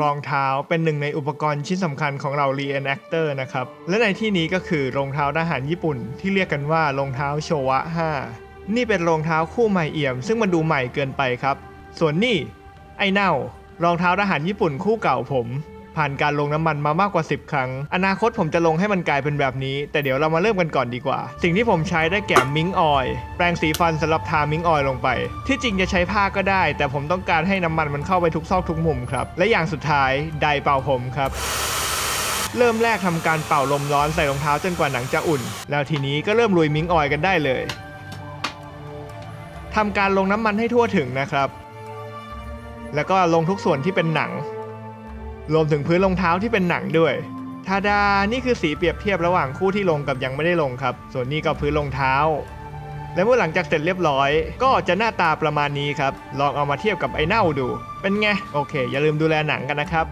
รองเท้าเป็นหนึ่งในอุปกรณ์ชิ้นสำคัญของเรา Reenactor นะครับ และในที่นี้ก็คือรองเท้าทหารญี่ปุ่น ที่เรียกกันว่ารองเท้าโชวะ 5 นี่เป็นรองเท้าคู่ใหม่เอี่ยม ซึ่งมันดูใหม่เกินไปครับ ส่วนนี่ไอ้เน่ารองเท้าทหารญี่ปุ่นคู่เก่าผม ผ่านการลงน้ำมันมามากกว่า 10 ครั้ง อนาคตผมจะลงให้มันกลายเป็นแบบนี้ แต่เดี๋ยวเรามาเริ่มกันก่อนดีกว่า สิ่งที่ผมใช้ได้แก่มิงออยล์แปรงสีฟันสำหรับทามิงออยล์ลงไป ที่จริงจะใช้ผ้าก็ได้ แต่ผมต้องการให้น้ำมันมันเข้าไปทุกซอกทุกมุมครับ และอย่างสุดท้ายไดเป่าผมครับเริ่มแรกทำการเป่าลมร้อนใส่รองเท้าจนกว่าหนังจะอุ่น แล้วทีนี้ก็เริ่มลุยมิงออยล์กันได้เลยทำการลงน้ำมันให้ทั่วถึงนะครับ แล้วก็ลงทุกส่วนที่เป็นหนัง รวมถึงพื้นรองเท้าที่เป็นหนังด้วยทาดา นี่คือสีเปรียบเทียบระหว่างคู่ที่ลงกับยังไม่ได้ลงครับ ส่วนนี้ก็พื้นรองเท้า และเมื่อหลังจากเสร็จเรียบร้อย ก็จะหน้าตาประมาณนี้ครับ ลองเอามาเทียบกับไอ้เน่าดู เป็นไง โอเค อย่าลืมดูแลหนังกันนะครับ